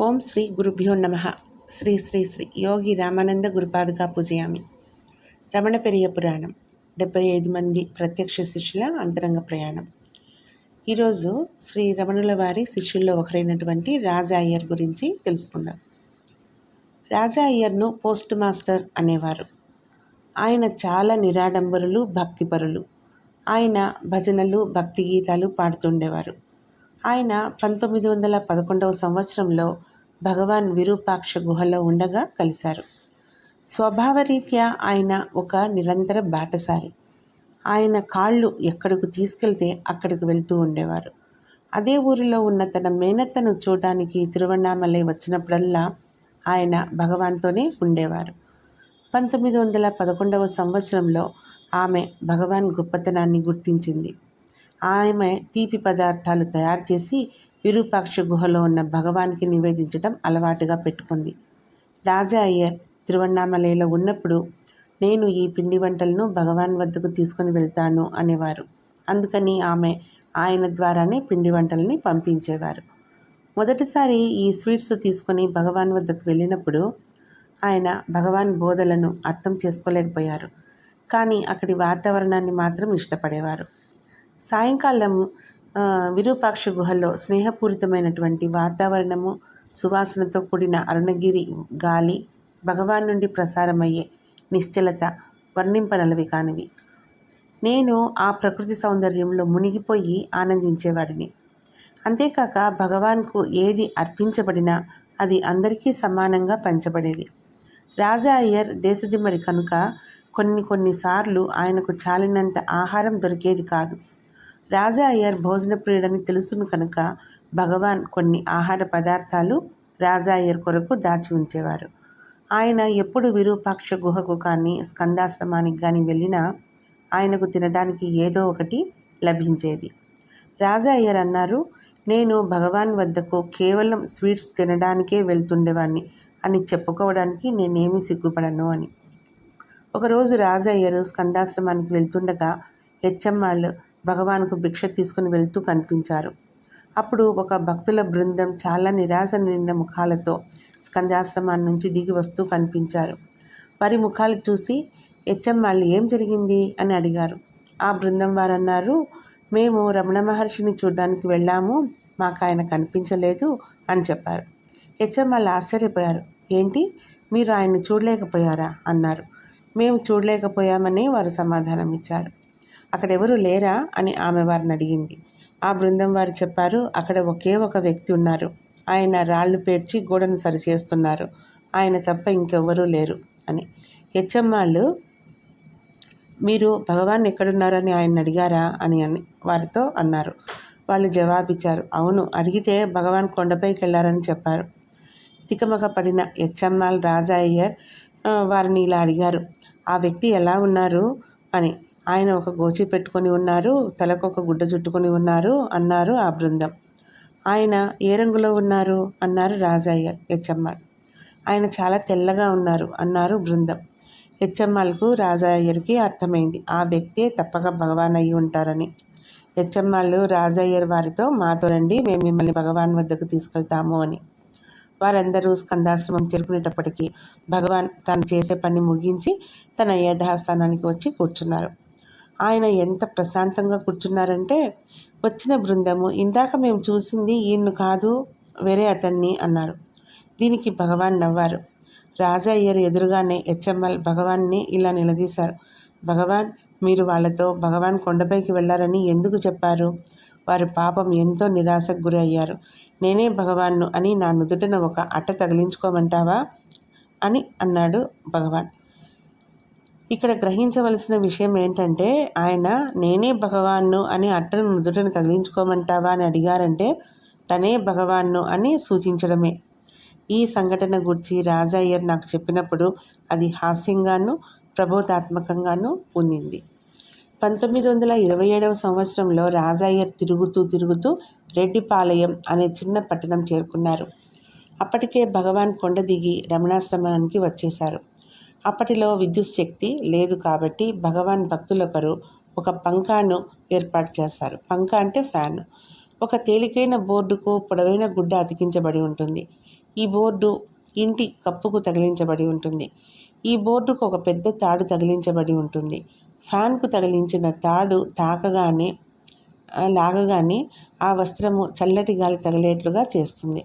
ఓం శ్రీ గురుభ్యో నమ. శ్రీ శ్రీ శ్రీ యోగి రామానంద గురుపాదుగా పూజయామి. రమణ పెరియ పురాణం. డెబ్బై ఐదు మంది ప్రత్యక్ష శిష్యుల అంతరంగ ప్రయాణం. ఈరోజు శ్రీ రమణుల వారి శిష్యుల్లో ఒకరైనటువంటి రాజా అయ్యర్ గురించి తెలుసుకుందాం. రాజా అయ్యర్ను పోస్ట్ మాస్టర్ అనేవారు. ఆయన చాలా నిరాడంబరులు భక్తిపరులు. ఆయన భజనలు భక్తి గీతాలు పాడుతుండేవారు. ఆయన పంతొమ్మిది వందల పదకొండవ సంవత్సరంలో భగవాన్ విరూపాక్ష గుహలో ఉండగా కలిశారు. స్వభావరీత్యా ఆయన ఒక నిరంతర బాటసారి. ఆయన కాళ్ళు ఎక్కడికి తీసుకెళ్తే అక్కడికి వెళ్తూ ఉండేవారు. అదే ఊరిలో ఉన్న తన మేనత్తను చూడడానికి తిరువణామలై వచ్చినప్పుడల్లా ఆయన భగవాన్తోనే ఉండేవారు. పంతొమ్మిది వందల పదకొండవ సంవత్సరంలో ఆమె భగవాన్ గొప్పతనాన్ని గుర్తించింది. ఆమె తీపి పదార్థాలు తయారు చేసి విరూపాక్ష గుహలో ఉన్న భగవాన్కి నివేదించడం అలవాటుగా పెట్టుకుంది. రాజా అయ్యర్ తిరువన్నామలలో ఉన్నప్పుడు నేను ఈ పిండి వంటలను భగవాన్ వద్దకు తీసుకొని వెళ్తాను అనేవారు. అందుకని ఆమె ఆయన ద్వారానే పిండి వంటల్ని పంపించేవారు. మొదటిసారి ఈ స్వీట్స్ తీసుకొని భగవాన్ వద్దకు వెళ్ళినప్పుడు ఆయన భగవాన్ బోధలను అర్థం చేసుకోలేకపోయారు. కానీ అక్కడి వాతావరణాన్ని మాత్రం ఇష్టపడేవారు. సాయంకాలం విరూపాక్ష గుహల్లో స్నేహపూరితమైనటువంటి వాతావరణము సువాసనతో కూడిన అరుణగిరి గాలి భగవాన్ నుండి ప్రసారమయ్యే నిశ్చలత వర్ణింపనలవి కానివి. నేను ఆ ప్రకృతి సౌందర్యంలో మునిగిపోయి ఆనందించేవాడిని. అంతేకాక భగవాన్కు ఏది అర్పించబడినా అది అందరికీ సమానంగా పంచబడేది. రాజా అయ్యర్ దేశదిమ్మరి కనుక కొన్ని కొన్నిసార్లు ఆయనకు చాలినంత ఆహారం దొరికేది కాదు. రాజా అయ్యర్ భోజన ప్రియుడని తెలుసును కనుక భగవాన్ కొన్ని ఆహార పదార్థాలు రాజా అయ్యర్ కొరకు దాచి ఉంచేవారు. ఆయన ఎప్పుడు విరూపాక్ష గుహకు కానీ స్కందాశ్రమానికి కానీ వెళ్ళినా ఆయనకు తినడానికి ఏదో ఒకటి లభించేది. రాజా అయ్యర్ అన్నారు నేను భగవాన్ వద్దకు కేవలం స్వీట్స్ తినడానికే వెళ్తుండేవాడిని అని చెప్పుకోవడానికి నేనేమి సిగ్గుపడను అని. ఒకరోజు రాజయ్యరు స్కందాశ్రమానికి వెళ్తుండగా హెచ్చమ్మాళ్ళు భగవాన్కు భిక్ష తీసుకుని వెళ్తూ కనిపించారు. అప్పుడు ఒక భక్తుల బృందం చాలా నిరాశ నిండిన ముఖాలతో స్కందాశ్రమాన్ని నుంచి దిగి వస్తూ కనిపించారు. వారి ముఖాలు చూసి హెచ్చమ్మాళ్ళు ఏం జరిగింది? అని అడిగారు. ఆ బృందం వారు అన్నారు మేము రమణ మహర్షిని చూడడానికి వెళ్ళాము మాకు ఆయన కనిపించలేదు అని చెప్పారు. హెచ్ఎంఎల్ ఆశ్చర్యపోయారు. ఏంటి? మీరు ఆయన్ని చూడలేకపోయారా? అన్నారు. మేము చూడలేకపోయామని వారు సమాధానం ఇచ్చారు అక్కడ లేరా అని ఆమె వారిని అడిగింది. ఆ బృందం వారు చెప్పారు అక్కడ ఒకే ఒక వ్యక్తి ఉన్నారు. ఆయన రాళ్ళు పేర్చి గోడను సరిచేస్తున్నారు. ఆయన తప్ప ఇంకెవ్వరూ లేరు అని. హెచ్చమ్మాళ్ళు మీరు భగవాన్ ఎక్కడున్నారని ఆయన అడిగారా? అని అని వారితో అన్నారు. వాళ్ళు జవాబిచ్చారు అవును అడిగితే భగవాన్ కొండపైకి వెళ్ళారని చెప్పారు. తికమక పడిన హెచ్ఎంఆల్ రాజా అయ్యర్ వారిని ఇలా అడిగారు. ఆ వ్యక్తి ఎలా ఉన్నారు? అని. ఆయన ఒక గోచి పెట్టుకొని ఉన్నారు తలకు ఒక గుడ్డ చుట్టుకొని ఉన్నారు అన్నారు ఆ బృందం. ఆయన ఏ రంగులో ఉన్నారు? అన్నారు రాజయ్యర్ హెచ్ఎంఆర్. ఆయన చాలా తెల్లగా ఉన్నారు అన్నారు బృందం. హెచ్ఎంఆర్కు రాజయ్యర్కి అర్థమైంది ఆ వ్యక్తే తప్పక భగవాన్ అయి ఉంటారని. హెచ్ఎంఆర్లు రాజయ్యర్ వారితో మాతో రండి మేము మిమ్మల్ని భగవాన్ వద్దకు తీసుకెళ్తాము అని. వారందరూ స్కందాశ్రమం చేరుకునేటప్పటికీ భగవాన్ తాను చేసే పని ముగించి తన యథాస్థానానికి వచ్చి కూర్చున్నారు. ఆయన ఎంత ప్రశాంతంగా కూర్చున్నారంటే వచ్చిన బృందము ఇందాక మేము చూసింది ఈయన్ను కాదు వేరే అతన్ని అన్నారు. దీనికి భగవాన్ నవ్వారు. రాజా అయ్యర్ ఎదురుగానే హెచ్ఎంఎల్ భగవాన్ని ఇలా నిలదీశారు. భగవాన్ మీరు వాళ్ళతో భగవాన్ కొండపైకి వెళ్ళారని ఎందుకు చెప్పారు? వారి పాపం ఎంతో నిరాశకు గురి అయ్యారు నేనే భగవాన్ను అని నా నుదుటన ఒక అట్ట తగిలించుకోమంటావా? అని అన్నాడు భగవాన్. ఇక్కడ గ్రహించవలసిన విషయం ఏంటంటే ఆయన నేనే భగవాన్ను అని అట్టను నుదుటను తగిలించుకోమంటావా అని అడిగారంటే తనే భగవాన్ను అని సూచించడమే. ఈ సంఘటన గురించి రాజయ్యర్ నాకు చెప్పినప్పుడు అది హాస్యంగాను ప్రబోధాత్మకంగాను ఉన్నింది. పంతొమ్మిది వందల ఇరవై ఏడవ సంవత్సరంలో రాజయ్యర్ తిరుగుతూ తిరుగుతూ రెడ్డిపాలయం అనే చిన్న పట్టణం చేరుకున్నారు. అప్పటికే భగవాన్ కొండ దిగి రమణాశ్రమానికి వచ్చేశారు. అప్పటిలో విద్యుత్ శక్తి లేదు కాబట్టి భగవాన్ భక్తులొకరు ఒక పంకాను ఏర్పాటు చేస్తారు. పంక అంటే ఫ్యాన్. ఒక తేలికైన బోర్డుకు పొడవైన గుడ్డ అతికించబడి ఉంటుంది. ఈ బోర్డు ఇంటి కప్పుకు తగిలించబడి ఉంటుంది. ఈ బోర్డుకు ఒక పెద్ద తాడు తగిలించబడి ఉంటుంది. ఫ్యాన్కు తగిలించిన తాడు తాకగానే లాగగానే ఆ వస్త్రము చల్లటి గాలి తగిలేట్లుగా చేస్తుంది.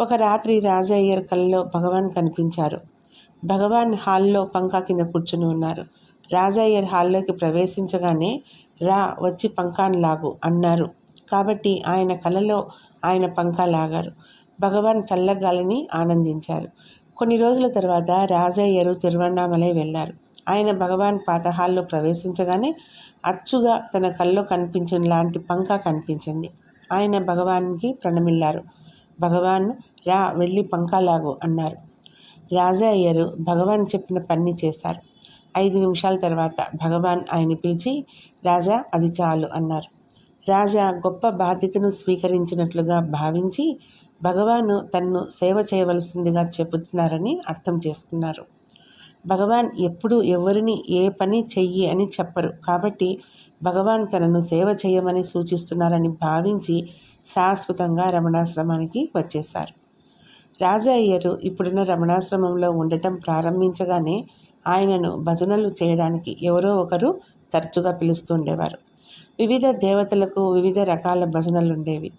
ఒక రాత్రి రాజయ్యర్ కళ్ళలో భగవాన్ కనిపించారు. భగవాన్ హాల్లో పంకా కింద కూర్చుని ఉన్నారు. రాజయ్యర్ హాల్లోకి ప్రవేశించగానే రా వచ్చి పంకాను లాగు అన్నారు. కాబట్టి ఆయన కలలో ఆయన పంకా లాగారు. భగవాన్ చల్లగాలిని ఆనందించారు. కొన్ని రోజుల తర్వాత రాజయ్యరు తిరువణామలై వెళ్ళారు. ఆయన భగవాన్ పాత హాల్లో ప్రవేశించగానే అచ్చుగా తన కల్లో కనిపించిన లాంటి పంకా కనిపించింది. ఆయన భగవాన్కి ప్రణమిల్లారు. భగవాన్ రా వెళ్ళి పంకాలాగు అన్నారు. రాజా అయ్యరు. భగవాన్ చెప్పిన పని చేశారు. ఐదు నిమిషాల తర్వాత భగవాన్ ఆయన పిలిచి రాజా అది చాలు అన్నారు. రాజా గొప్ప బాధ్యతను స్వీకరించినట్లుగా భావించి భగవాను తన్ను సేవ చేయవలసిందిగా చెబుతున్నారని అర్థం చేసుకున్నారు. భగవాన్ ఎప్పుడు ఎవరిని ఏ పని చెయ్యి అని చెప్పరు. కాబట్టి భగవాన్ తనను సేవ చేయమని సూచిస్తున్నారని భావించి శాశ్వతంగా రమణాశ్రమానికి వచ్చేశారు. రాజా అయ్యరు ఇప్పుడున్న రమణాశ్రమంలో ఉండటం ప్రారంభించగానే ఆయనను భజనలు చేయడానికి ఎవరో ఒకరు తరచుగా పిలుస్తుండేవారు. వివిధ దేవతలకు వివిధ రకాల భజనలు ఉండేవి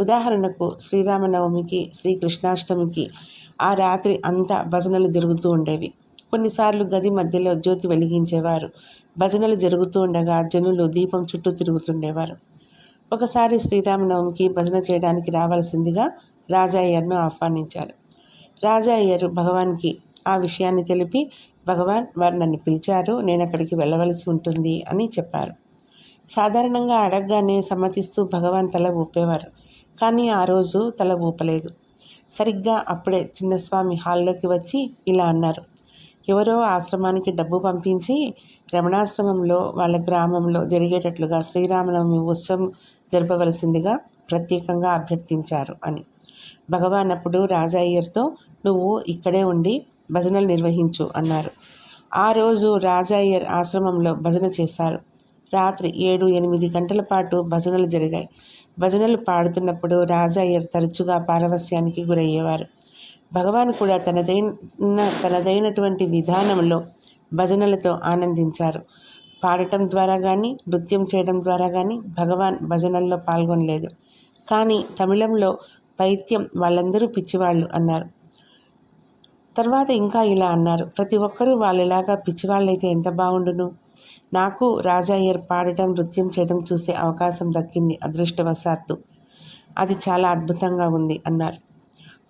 ఉదాహరణకు శ్రీరామనవమికి శ్రీకృష్ణాష్టమికి ఆ రాత్రి అంతా భజనలు జరుగుతూ ఉండేవి. కొన్నిసార్లు గది మధ్యలో జ్యోతి వెలిగించేవారు. భజనలు జరుగుతూ ఉండగా జనులు దీపం చుట్టూ తిరుగుతుండేవారు. ఒకసారి శ్రీరామనవమికి భజన చేయడానికి రావాల్సిందిగా రాజాయ్యర్ను ఆహ్వానించారు రాజాయ్యరు భగవాన్కి ఆ విషయాన్ని తెలిపి భగవాన్ వారు నన్ను పిలిచారు నేను అక్కడికి వెళ్ళవలసి ఉంటుంది అని చెప్పారు. సాధారణంగా అడగగానే సమ్మతిస్తూ భగవాన్ తల ఊపేవారు కానీ ఆ రోజు తల ఊపలేదు. సరిగ్గా అప్పుడే చిన్నస్వామి హాల్లోకి వచ్చి ఇలా అన్నారు ఎవరో ఆశ్రమానికి డబ్బు పంపించి రమణాశ్రమంలో వాళ్ళ గ్రామంలో జరిగేటట్లుగా శ్రీరామనవమి ఉత్సవం జరపవలసిందిగా ప్రత్యేకంగా అభ్యర్థించారు అని. భగవాన్ అప్పుడు రాజాయ్యర్తో నువ్వు ఇక్కడే ఉండి భజనలు నిర్వహించు అన్నారు. ఆ రోజు రాజాయ్యర్ ఆశ్రమంలో భజన చేశారు. రాత్రి ఏడు ఎనిమిది గంటల పాటు భజనలు జరిగాయి. భజనలు పాడుతున్నప్పుడు రాజాయ్యర్ తరచుగా పారవస్యానికి గురయ్యేవారు. భగవాన్ కూడా తనదైన తనదైనటువంటి విధానంలో భజనలతో ఆనందించారు. పాడటం ద్వారా కానీ నృత్యం చేయడం ద్వారా కానీ భగవాన్ భజనల్లో పాల్గొనలేదు. కానీ తమిళంలో పైత్యం వాళ్ళందరూ పిచ్చివాళ్ళు అన్నారు. తర్వాత ఇంకా ఇలా అన్నారు. ప్రతి ఒక్కరూ వాళ్ళలాగా పిచ్చివాళ్ళైతే ఎంత బాగుండును నాకు రాజాయ్యర్ పాడటం నృత్యం చేయడం చూసే అవకాశం దక్కింది అదృష్టవశాత్తు. అది చాలా అద్భుతంగా ఉంది అన్నారు.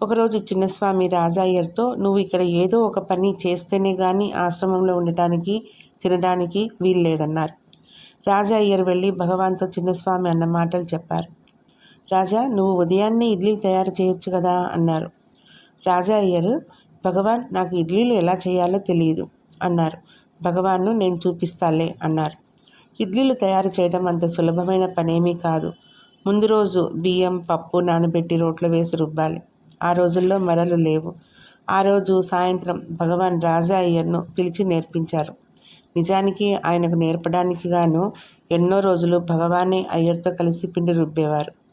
ఒకరోజు చిన్నస్వామి రాజాయ్యర్తో నువ్వు ఇక్కడ ఏదో ఒక పని చేస్తేనే కానీ ఆశ్రమంలో ఉండటానికి తినడానికి వీల్లేదన్నారు. రాజాయ్యర్ వెళ్ళి భగవాన్తో చిన్నస్వామి అన్న మాటలు చెప్పారు. రాజా నువ్వు ఉదయాన్నే ఇడ్లీలు తయారు చేయొచ్చు కదా అన్నారు. రాజా అయ్యారు భగవాన్ నాకు ఇడ్లీలు ఎలా చేయాలో తెలియదు అన్నారు. భగవాన్ను నేను చూపిస్తాలే అన్నారు. ఇడ్లీలు తయారు చేయడం అంత సులభమైన పనేమీ కాదు. ముందు రోజు బియ్యం పప్పు నానబెట్టి రోట్లో వేసి రుబ్బాలి. ఆ రోజుల్లో మరలు లేవు. ఆ రోజు సాయంత్రం భగవాన్ రాజా అయ్యర్ను పిలిచి నేర్పించారు. నిజానికి ఆయనకు నేర్పడానికి గాను ఎన్నో రోజులు భగవానే అయ్యర్తో కలిసి పిండి రుబ్బేవారు.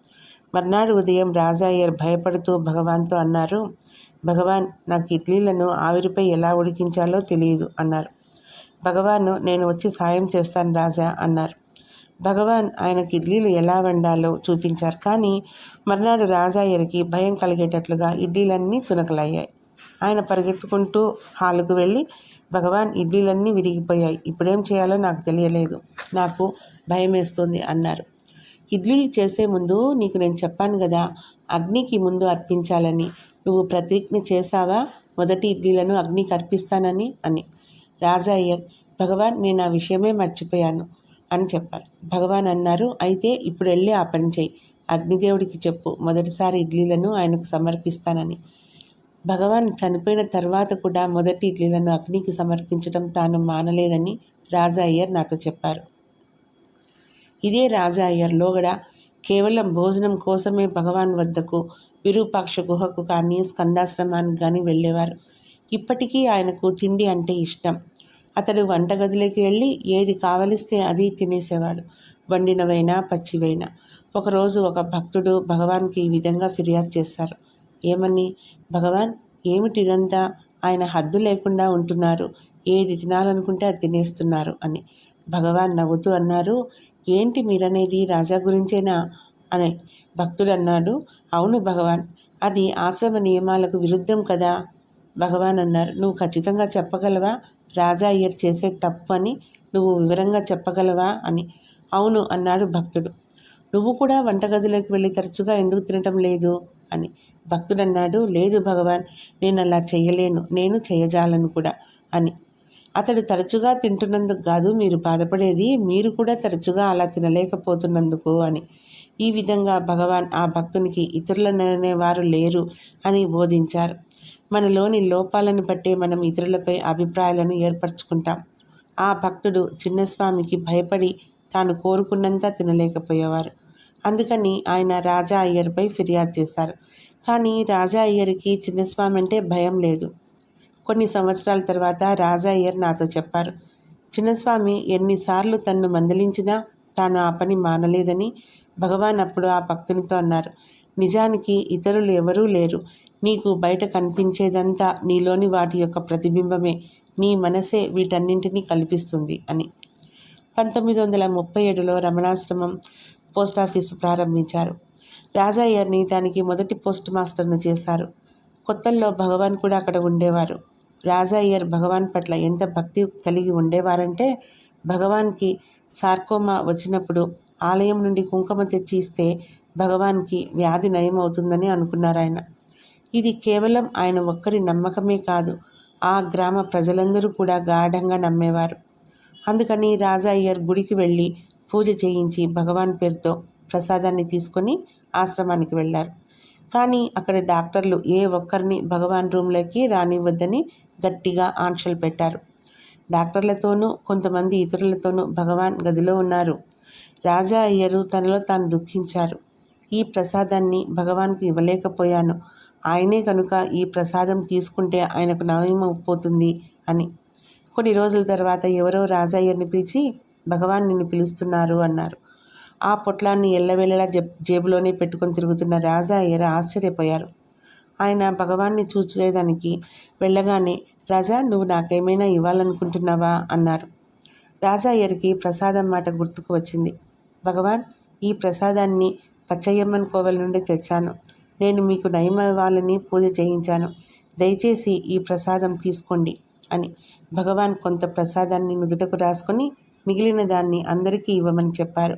మర్నాడు ఉదయం రాజా భయపడుతూ భగవాన్తో అన్నారు భగవాన్ నాకు ఇడ్లీలను ఆవిరిపై ఎలా ఉడికించాలో తెలియదు అన్నారు. భగవాన్ నేను వచ్చి సాయం చేస్తాను రాజా అన్నారు. భగవాన్ ఆయనకి ఇడ్లీలు ఎలా వండాలో చూపించారు. కానీ మర్నాడు రాజాయ్యరికి భయం కలిగేటట్లుగా ఇడ్లీలన్నీ తునకలయ్యాయి. ఆయన పరిగెత్తుకుంటూ హాలుకు వెళ్ళి భగవాన్ ఇడ్లీలన్నీ విరిగిపోయాయి. ఇప్పుడేం చేయాలో నాకు తెలియలేదు. నాకు భయం వేస్తుంది అన్నారు. ఇడ్లీలు చేసే ముందు నీకు నేను చెప్పాను కదా అగ్నికి ముందు అర్పించాలని. నువ్వు ప్రతిజ్ఞ చేశావా? మొదటి ఇడ్లీలను అగ్నికి అర్పిస్తానని అని. రాజా అయ్యర్ భగవాన్ నేను ఆ విషయమే మర్చిపోయాను అని చెప్పారు. భగవాన్ అన్నారు అయితే ఇప్పుడు వెళ్ళి ఆ పని చేయి. అగ్నిదేవుడికి చెప్పు మొదటిసారి ఇడ్లీలను ఆయనకు సమర్పిస్తానని. భగవాన్ చనిపోయిన తర్వాత కూడా మొదటి ఇడ్లీలను అగ్నికి సమర్పించడం తాను మానలేదని రాజా అయ్యర్ నాతో చెప్పారు. ఇదే రాజా అయ్యర్ లోగడ. కేవలం భోజనం కోసమే భగవాన్ వద్దకు విరూపాక్ష గుహకు కానీ స్కందాశ్రమానికి కానీ వెళ్ళేవారు. ఇప్పటికీ ఆయనకు తిండి అంటే ఇష్టం. అతడు వంటగదిలోకి వెళ్ళి ఏది కావలిస్తే అది తినేసేవాడు. వండినవైనా పచ్చివైనా. ఒకరోజు ఒక భక్తుడు భగవాన్కి ఈ విధంగా ఫిర్యాదు చేశారు. ఏమని? భగవాన్ ఏమిటిదంతా? ఆయన హద్దు లేకుండా ఉంటున్నారు. ఏది తినాలనుకుంటే అది తినేస్తున్నారు అని. భగవాన్ నవ్వుతూ అన్నారు ఏంటి మీరనేది? రాజా గురించేనా? అని భక్తుడు అన్నాడు అవును భగవాన్ అది ఆశ్రమ నియమాలకు విరుద్ధం కదా? భగవాన్ అన్నారు నువ్వు ఖచ్చితంగా చెప్పగలవా? రాజా అయ్యర్ చేసే తప్పు అని నువ్వు వివరంగా చెప్పగలవా? అని. అవును అన్నాడు భక్తుడు. నువ్వు కూడా వంటగదిలోకి వెళ్ళి తరచుగా ఎందుకు తినటం లేదు? అని. భక్తుడు అన్నాడు లేదు భగవాన్ నేను అలా చేయలేను నేను చేయజాలను కూడా అని. అతడు తరచుగా తింటున్నందుకు కాదు మీరు బాధపడేది మీరు కూడా తరచుగా అలా తినలేకపోతున్నందుకు అని. ఈ విధంగా భగవాన్ ఆ భక్తునికి ఇతరులనే వారు లేరు అని బోధించారు. మనలోని లోపాలను బట్టే మనం ఇతరులపై అభిప్రాయాలను ఏర్పరచుకుంటాం. ఆ భక్తుడు చిన్నస్వామికి భయపడి తాను కోరుకున్నంత తినలేకపోయేవారు. అందుకని ఆయన రాజా అయ్యర్పై ఫిర్యాదు చేశారు. కానీ రాజా అయ్యర్కి చిన్నస్వామి అంటే భయం లేదు. కొన్ని సంవత్సరాల తర్వాత రాజా అయ్యర్ నాతో చెప్పారు. చిన్నస్వామి ఎన్నిసార్లు తన్ను మందలించినా తాను ఆ పని మానలేదని భగవాన్ అప్పుడు ఆ భక్తునితో అన్నారు. నిజానికి ఇతరులు ఎవరూ లేరు. నీకు బయట కనిపించేదంతా నీలోని వాటి యొక్క ప్రతిబింబమే. నీ మనసే వీటన్నింటినీ కల్పిస్తుంది అని. పంతొమ్మిది వందల ముప్పై ఏడులో రమణాశ్రమం పోస్ట్ ఆఫీసు ప్రారంభించారు. రాజాయ్యర్ని దానికి మొదటి పోస్ట్ మాస్టర్ను చేశారు. కొత్తల్లో భగవాన్ కూడా అక్కడ ఉండేవారు. రాజయ్యర్ భగవాన్ పట్ల ఎంత భక్తి కలిగి ఉండేవారంటే భగవాన్కి సార్కోమా వచ్చినప్పుడు ఆలయం నుండి కుంకుమ తెచ్చి ఇస్తే భగవాన్కి వ్యాధి నయం అవుతుందని అనుకున్నారు ఆయన. ఇది కేవలం ఆయన ఒక్కరి నమ్మకమే కాదు ఆ గ్రామ ప్రజలందరూ కూడా గాఢంగా నమ్మేవారు. అందుకని రాజా అయ్యర్ గుడికి వెళ్ళి పూజ చేయించి భగవాన్ పేరుతో ప్రసాదాన్ని తీసుకొని ఆశ్రమానికి వెళ్ళారు. కానీ అక్కడ డాక్టర్లు ఏ ఒక్కరిని భగవాన్ రూమ్లోకి రానివ్వద్దని గట్టిగా ఆంక్షలు పెట్టారు. డాక్టర్లతోనూ కొంతమంది ఇతరులతోనూ భగవాన్ గదిలో ఉన్నారు. రాజా అయ్యరు తనలో తాను దుఃఖించారు. ఈ ప్రసాదాన్ని భగవాన్కు ఇవ్వలేకపోయాను. ఆయనే కనుక ఈ ప్రసాదం తీసుకుంటే ఆయనకు నయమైపోతుంది అని. కొన్ని రోజుల తర్వాత ఎవరో రాజయ్యర్ని పిలిచి భగవాన్ నిన్ను పిలుస్తున్నారు అన్నారు. ఆ పొట్లాన్ని ఎల్లవేళలా జబ్ జేబులోనే పెట్టుకొని తిరుగుతున్న రాజా అయ్యర్ ఆశ్చర్యపోయారు. ఆయన భగవాన్ని చూచేదానికి వెళ్ళగానే రాజా నువ్వు నాకేమైనా ఇవ్వాలనుకుంటున్నావా? అన్నారు. రాజా అయ్యర్కి ప్రసాదం మాట గుర్తుకు వచ్చింది. భగవాన్ ఈ ప్రసాదాన్ని పచ్చయ్యమ్మన్ కోవెల నుండి తెచ్చాను. నేను మీకు నయమవ్వాలని పూజ చేయించాను. దయచేసి ఈ ప్రసాదం తీసుకోండి అని. భగవాన్ కొంత ప్రసాదాన్ని నుదుటకు రాసుకొని మిగిలిన దాన్ని అందరికీ ఇవ్వమని చెప్పారు.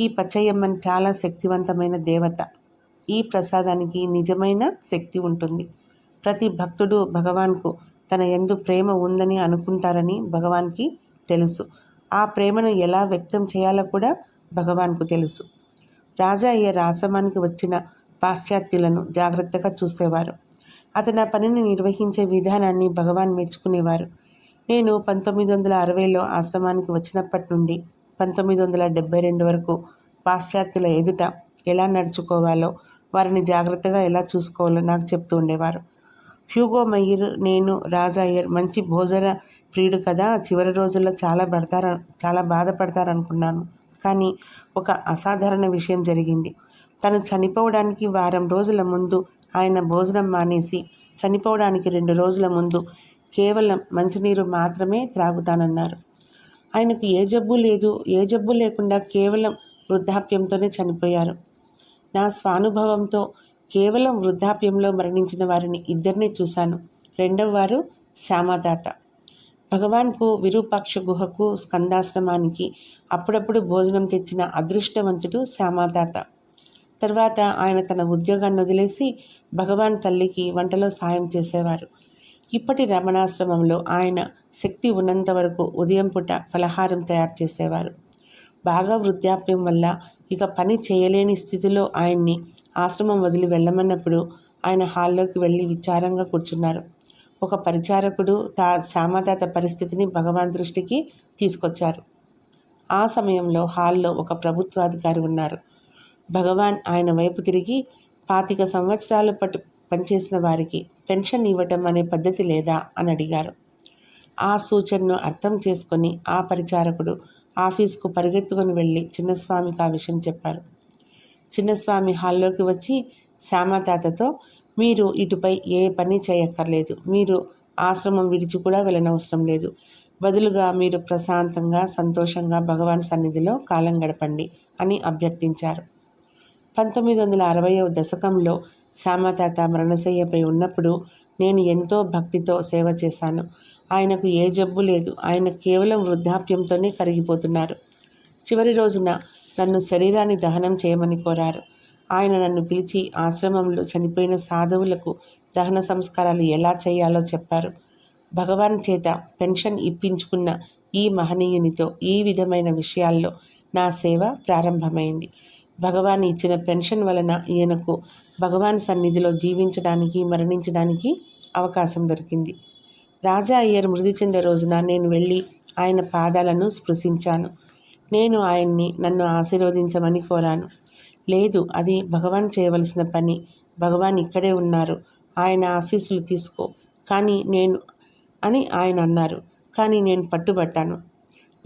ఈ పచ్చయ్యమ్మన్ చాలా శక్తివంతమైన దేవత. ఈ ప్రసాదానికి నిజమైన శక్తి ఉంటుంది. ప్రతి భక్తుడు భగవాన్కు తన ఎందు ప్రేమ ఉందని అనుకుంటారని భగవాన్కి తెలుసు. ఆ ప్రేమను ఎలా వ్యక్తం చేయాలో కూడా భగవాన్కు తెలుసు. రాజా అయ్యర్ ఆశ్రమానికి వచ్చిన పాశ్చాత్యులను జాగ్రత్తగా చూసేవారు. అతను ఆ పనిని నిర్వహించే విధానాన్ని భగవాన్ మెచ్చుకునేవారు. నేను పంతొమ్మిది వందల అరవైలో ఆశ్రమానికి వచ్చినప్పటి నుండి పంతొమ్మిది వందల డెబ్బై రెండు వరకు పాశ్చాత్యుల ఎదుట ఎలా నడుచుకోవాలో వారిని జాగ్రత్తగా ఎలా చూసుకోవాలో నాకు చెప్తూ ఉండేవారు. హ్యూగో మయ్యర్ నేను రాజాయ్యర్ మంచి భోజన ప్రియుడు కదా చివరి రోజుల్లో చాలా పడతార చాలా బాధపడతారనుకున్నాను. కానీ ఒక అసాధారణ విషయం జరిగింది. తను చనిపోవడానికి వారం రోజుల ముందు ఆయన భోజనం మానేసి చనిపోవడానికి రెండు రోజుల ముందు కేవలం మంచినీరు మాత్రమే త్రాగుతానన్నారు. ఆయనకు ఏ జబ్బు లేదు ఏ జబ్బు లేకుండా కేవలం వృద్ధాప్యంతోనే చనిపోయారు. నా స్వానుభవంతో కేవలం వృద్ధాప్యంలో మరణించిన వారిని ఇద్దరిని చూశాను. రెండవ వారు శ్యామదాత. భగవాన్కు విరూపాక్ష గుహకు స్కందాశ్రమానికి అప్పుడప్పుడు భోజనం తెచ్చిన అదృష్టవంతుడు శ్యామదాత. తర్వాత ఆయన తన ఉద్యోగాన్ని వదిలేసి భగవాన్ తల్లికి వంటలో సాయం చేసేవారు. ఇప్పటి రమణాశ్రమంలో ఆయన శక్తి ఉన్నంత వరకు ఉదయం పూట ఫలహారం తయారు చేసేవారు. బాగా వృద్ధాప్యం వల్ల ఇక పని చేయలేని స్థితిలో ఆయన్ని ఆశ్రమం వదిలి వెళ్ళమన్నప్పుడు ఆయన హాల్లోకి వెళ్ళి విచారంగా కూర్చున్నారు. ఒక పరిచారకుడు తా శ్యామతాత పరిస్థితిని భగవాన్ దృష్టికి తీసుకొచ్చారు. ఆ సమయంలో హాల్లో ఒక ప్రభుత్వాధికారి ఉన్నారు. భగవాన్ ఆయన వైపు తిరిగి పాతిక సంవత్సరాల పట్టు పనిచేసిన వారికి పెన్షన్ ఇవ్వటం అనే పద్ధతి లేదా? అని అడిగారు. ఆ సూచనను అర్థం చేసుకొని ఆ పరిచారకుడు ఆఫీస్కు పరిగెత్తుకుని వెళ్ళి చిన్నస్వామికి ఆ విషయం చెప్పారు. చిన్నస్వామి హాల్లోకి వచ్చి శ్యామతాతతో మీరు ఇటుపై ఏ పని చేయక్కర్లేదు. మీరు ఆశ్రమం విడిచి కూడా వెళ్ళనవసరం లేదు. బదులుగా మీరు ప్రశాంతంగా సంతోషంగా భగవాన్ సన్నిధిలో కాలం గడపండి అని అభ్యర్థించారు. పంతొమ్మిది వందల అరవైవ దశకంలో శ్యామతాత మరణశయ్యపై ఉన్నప్పుడు నేను ఎంతో భక్తితో సేవ చేశాను. ఆయనకు ఏ జబ్బు లేదు. ఆయన కేవలం వృద్ధాప్యంతోనే కరిగిపోతున్నారు. చివరి రోజున నన్ను శరీరాన్ని దహనం చేయమని కోరారు. ఆయన నన్ను పిలిచి ఆశ్రమంలో చనిపోయిన సాధువులకు దహన సంస్కారాలు ఎలా చేయాలో చెప్పారు. భగవాన్ చేత పెన్షన్ ఇప్పించుకున్న ఈ మహనీయునితో ఈ విధమైన విషయాల్లో నా సేవ ప్రారంభమైంది. భగవాన్ ఇచ్చిన పెన్షన్ వలన ఈయనకు భగవాన్ సన్నిధిలో జీవించడానికి మరణించడానికి అవకాశం దొరికింది. రాజా అయ్యర్ మృతి చెందే రోజున నేను వెళ్ళి ఆయన పాదాలను స్పృశించాను. నేను ఆయన్ని నన్ను ఆశీర్వదించమని కోరాను. లేదు అది భగవాన్ చేయవలసిన పని. భగవాన్ ఇక్కడే ఉన్నారు. ఆయన ఆశీస్సులు తీసుకో. కానీ నేను అని ఆయన అన్నారు. కానీ నేను పట్టుబట్టాను.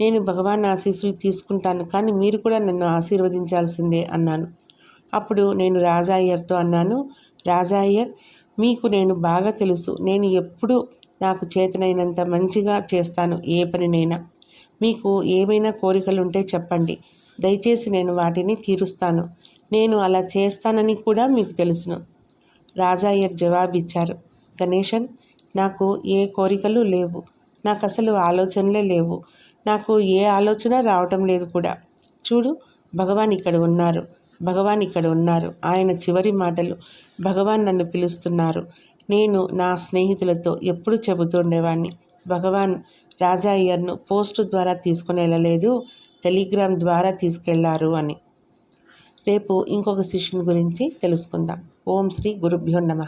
నేను భగవాన్ ఆశీస్సులు తీసుకుంటాను కానీ మీరు కూడా నన్ను ఆశీర్వదించాల్సిందే అన్నాను. అప్పుడు నేను రాజా అయ్యర్తో అన్నాను రాజా అయ్యర్ మీకు నేను బాగా తెలుసు. నేను ఎప్పుడూ నాకు చేతనైనంత మంచిగా చేస్తాను ఏ పనినైనా. మీకు ఏమైనా కోరికలుంటే చెప్పండి. దయచేసి నేను వాటిని తీరుస్తాను. నేను అలా చేస్తానని కూడా మీకు తెలుసును. రాజాయ్యర్ జవాబిచ్చారు. గణేశన్ నాకు ఏ కోరికలు లేవు. నాకు అసలు ఆలోచనలే లేవు. నాకు ఏ ఆలోచన రావటం లేదు కూడా. చూడు భగవాన్ ఇక్కడ ఉన్నారు. భగవాన్ ఇక్కడ ఉన్నారు. ఆయన చివరి మాటలు భగవాన్ నన్ను పిలుస్తున్నారు. నేను నా స్నేహితులతో ఎప్పుడు చెబుతుండేవాడిని భగవాన్ రాజా అయ్యర్ను పోస్టు ద్వారా తీసుకుని వెళ్ళలేదు టెలిగ్రామ్ ద్వారా తీసుకెళ్ళారు అని. రేపు ఇంకొక శిష్యుని గురించి తెలుసుకుందాం. ఓం శ్రీ గురుభ్యో నమ.